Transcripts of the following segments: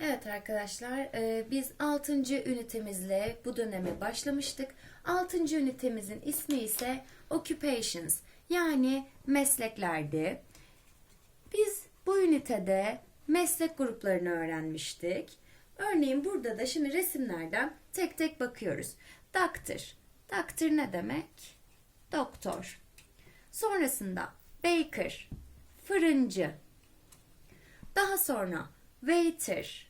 Evet arkadaşlar, e, biz 6. ünitemizle bu döneme başlamıştık. 6. ünitemizin ismi ise Occupations yani mesleklerdi. Biz bu ünitede meslek gruplarını öğrenmiştik. Örneğin burada da şimdi resimlerden tek tek bakıyoruz. Doctor. Doctor ne demek? Doktor. Sonrasında baker, fırıncı. Daha sonra waiter,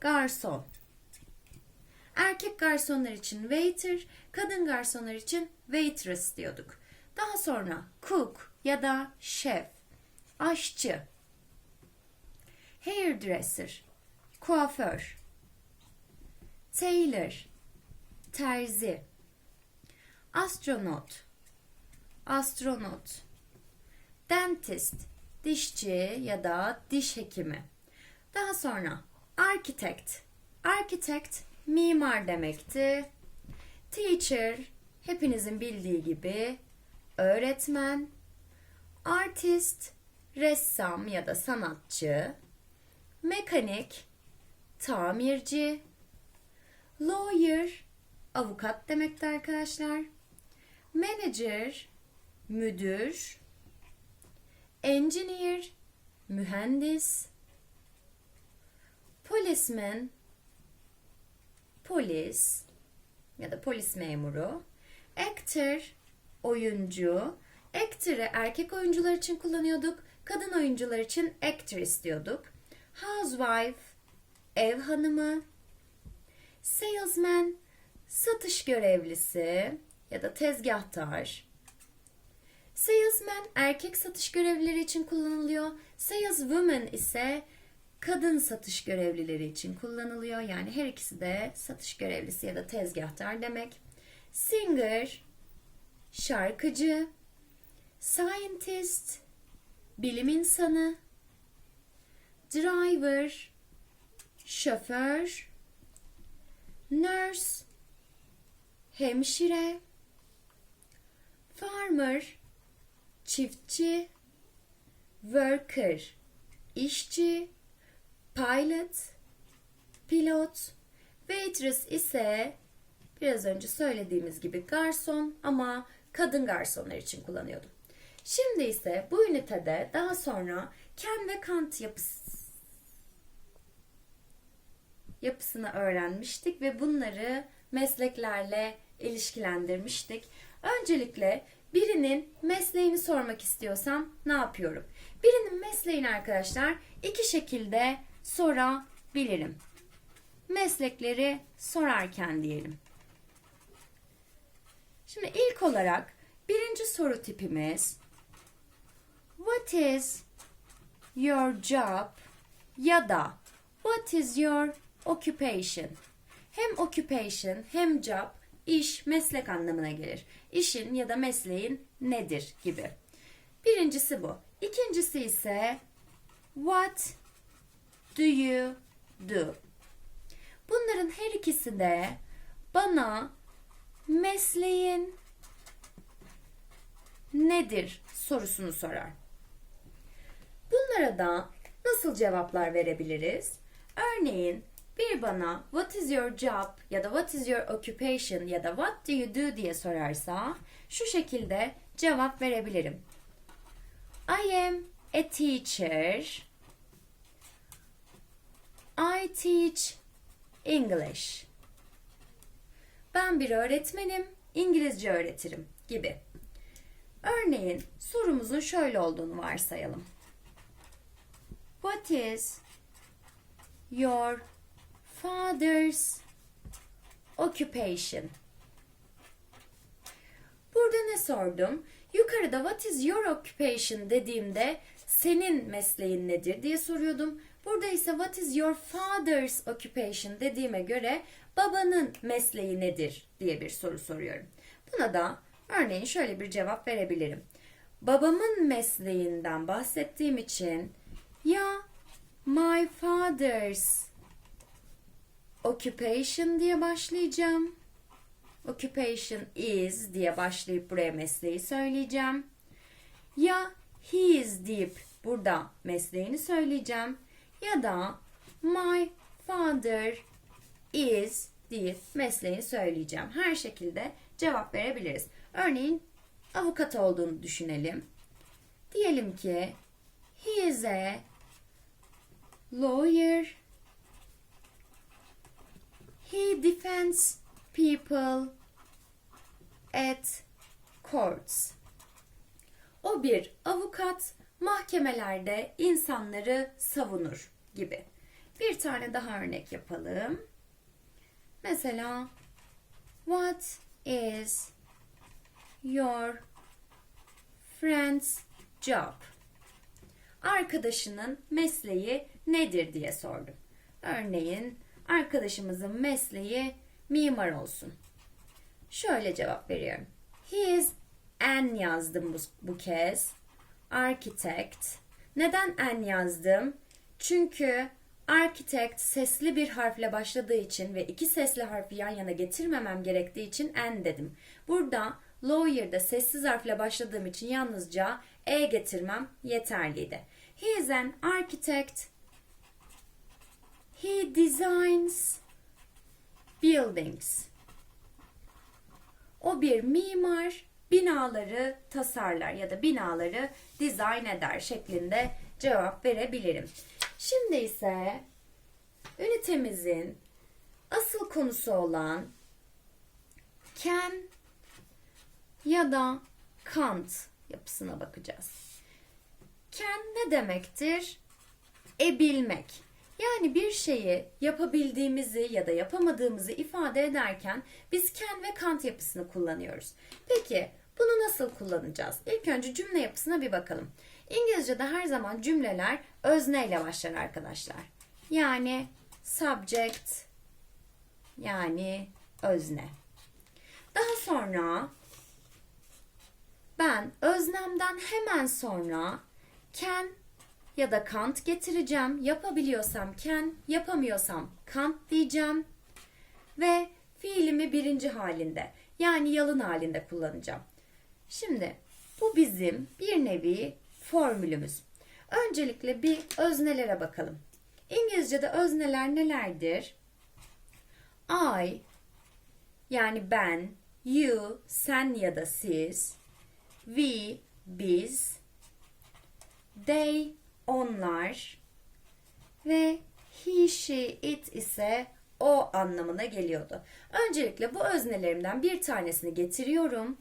garson. Erkek garsonlar için waiter, kadın garsonlar için waitress diyorduk. Daha sonra cook ya da şef, aşçı, hairdresser, kuaför, tailor, terzi, astronot, astronot, dentist, dişçi ya da diş hekimi. Daha sonra architect, architect mimar demekti. Teacher, hepinizin bildiği gibi öğretmen. Artist, ressam ya da sanatçı. Mekanik, tamirci. Lawyer, avukat demekti arkadaşlar. Manager, müdür. Engineer, mühendis. Policeman, polis ya da polis memuru. Actor, oyuncu. Actor'ı erkek oyuncular için kullanıyorduk. Kadın oyuncular için actress diyorduk. Housewife, ev hanımı. Salesman, satış görevlisi ya da tezgahtar. Salesman erkek satış görevlileri için kullanılıyor. Saleswoman ise kadın satış görevlileri için kullanılıyor. Yani her ikisi de satış görevlisi ya da tezgahtar demek. Singer, şarkıcı. Scientist, bilim insanı. Driver, şoför. Nurse, hemşire. Farmer, çiftçi. Worker, işçi pilot, pilot, waitress ise biraz önce söylediğimiz gibi garson ama kadın garsonlar için kullanıyordum. Şimdi ise bu ünitede daha sonra Ken ve Kant yapısı yapısını öğrenmiştik ve bunları mesleklerle ilişkilendirmiştik. Öncelikle birinin mesleğini sormak istiyorsam ne yapıyorum? Birinin mesleğini arkadaşlar iki şekilde sorabilirim. Meslekleri sorarken diyelim. Şimdi ilk olarak birinci soru tipimiz What is your job ya da What is your occupation? Hem occupation hem job iş, meslek anlamına gelir. İşin ya da mesleğin nedir gibi. Birincisi bu. İkincisi ise What do you do? Bunların her ikisi de bana mesleğin nedir sorusunu sorar. Bunlara da nasıl cevaplar verebiliriz? Örneğin bir bana what is your job ya da what is your occupation ya da what do you do diye sorarsa şu şekilde cevap verebilirim. I am a teacher. I teach English. Ben bir öğretmenim, İngilizce öğretirim gibi. Örneğin sorumuzun şöyle olduğunu varsayalım. What is your father's occupation? Burada ne sordum? Yukarıda what is your occupation dediğimde senin mesleğin nedir diye soruyordum. Burada ise what is your father's occupation dediğime göre babanın mesleği nedir diye bir soru soruyorum. Buna da örneğin şöyle bir cevap verebilirim. Babamın mesleğinden bahsettiğim için ya my father's occupation diye başlayacağım. Occupation is diye başlayıp buraya mesleği söyleyeceğim. Ya he is deyip burada mesleğini söyleyeceğim. Ya da my father is diye mesleğini söyleyeceğim. Her şekilde cevap verebiliriz. Örneğin avukat olduğunu düşünelim. Diyelim ki he is a lawyer. He defends people at courts. O bir avukat, mahkemelerde insanları savunur gibi. Bir tane daha örnek yapalım. Mesela What is your friend's job? Arkadaşının mesleği nedir diye sordum. Örneğin arkadaşımızın mesleği mimar olsun. Şöyle cevap veriyorum. He is an yazdım bu, bu kez. Architect. Neden an yazdım? Çünkü architect sesli bir harfle başladığı için ve iki sesli harfi yan yana getirmemem gerektiği için an dedim. Burada lawyer'da sessiz harfle başladığım için yalnızca e getirmem yeterliydi. He is an architect. He designs buildings. O bir mimar, binaları tasarlar ya da binaları dizayn eder şeklinde cevap verebilirim. Şimdi ise ünitemizin asıl konusu olan can ya da can't yapısına bakacağız. Can ne demektir? Ebilmek. Yani bir şeyi yapabildiğimizi ya da yapamadığımızı ifade ederken biz can ve can't yapısını kullanıyoruz. Peki bunu nasıl kullanacağız? İlk önce cümle yapısına bir bakalım. İngilizce'de her zaman cümleler özneyle başlar arkadaşlar. Yani subject yani özne. Daha sonra ben öznemden hemen sonra can ya da can't getireceğim. Yapabiliyorsam can, yapamıyorsam can't diyeceğim. Ve fiilimi birinci halinde yani yalın halinde kullanacağım. Şimdi bu bizim bir nevi formülümüz. Öncelikle bir öznelere bakalım. İngilizce'de özneler nelerdir? I yani ben, you, sen ya da siz, we, biz, they, onlar ve he, she, it ise o anlamına geliyordu. Öncelikle bu öznelerimden bir tanesini getiriyorum.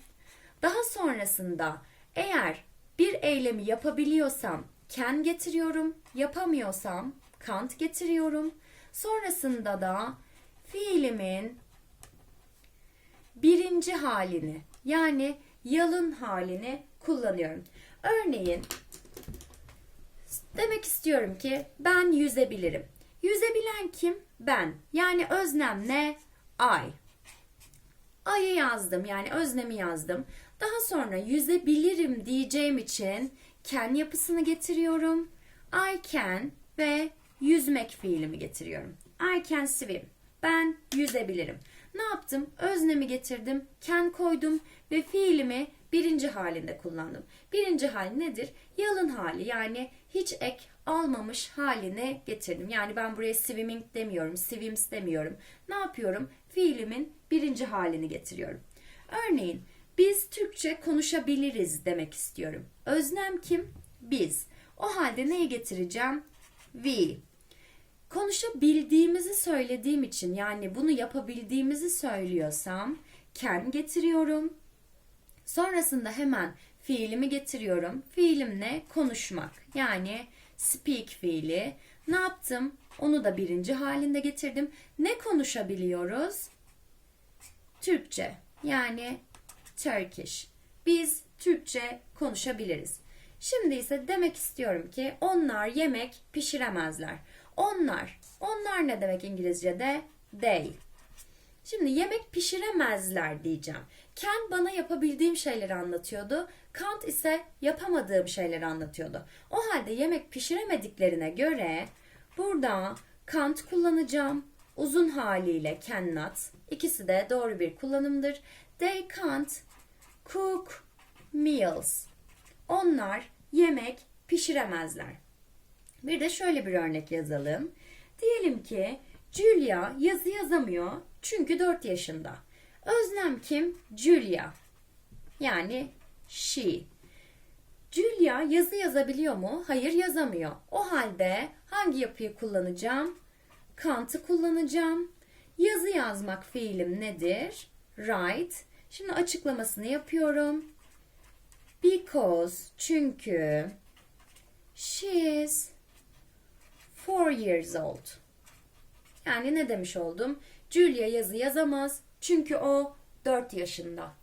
Daha sonrasında eğer bir eylemi yapabiliyorsam can getiriyorum, yapamıyorsam can't getiriyorum. Sonrasında da fiilimin birinci halini yani yalın halini kullanıyorum. Örneğin demek istiyorum ki ben yüzebilirim. Yüzebilen kim? Ben. Yani öznem ne? I. I'yı yazdım yani öznemi yazdım. Daha sonra yüzebilirim diyeceğim için can yapısını getiriyorum. I can ve yüzmek fiilimi getiriyorum. I can swim. Ben yüzebilirim. Ne yaptım? Öznemi getirdim, can koydum ve fiilimi birinci halinde kullandım. Birinci hal nedir? Yalın hali yani hiç ek almamış haline getirdim. Yani ben buraya swimming demiyorum, swims demiyorum. Ne yapıyorum? Fiilimin birinci halini getiriyorum. Örneğin biz Türkçe konuşabiliriz demek istiyorum. Öznem kim? Biz. O halde neyi getireceğim? We. Konuşabildiğimizi söylediğim için yani bunu yapabildiğimizi söylüyorsam can getiriyorum. Sonrasında hemen fiilimi getiriyorum. Fiilim ne? Konuşmak. Yani speak fiili. Ne yaptım? Onu da birinci halinde getirdim. Ne konuşabiliyoruz? Türkçe. Yani Turkish. Biz Türkçe konuşabiliriz. Şimdi ise demek istiyorum ki onlar yemek pişiremezler. Onlar. Onlar ne demek İngilizce'de? They. Şimdi yemek pişiremezler diyeceğim. Can bana yapabildiğim şeyleri anlatıyordu. Can't ise yapamadığım şeyleri anlatıyordu. O halde yemek pişiremediklerine göre burada can't kullanacağım. Uzun haliyle cannot. İkisi de doğru bir kullanımdır. They can't cook meals. Onlar yemek pişiremezler. Bir de şöyle bir örnek yazalım. Diyelim ki Julia yazı yazamıyor çünkü 4 yaşında. Özlem kim? Julia. Yani she. Julia yazı yazabiliyor mu? Hayır yazamıyor. O halde hangi yapıyı kullanacağım? Kant'ı kullanacağım. Yazı yazmak fiilim nedir? Write. Şimdi açıklamasını yapıyorum. Because çünkü she is four years old. Yani ne demiş oldum? Julia yazı yazamaz çünkü o 4 yaşında.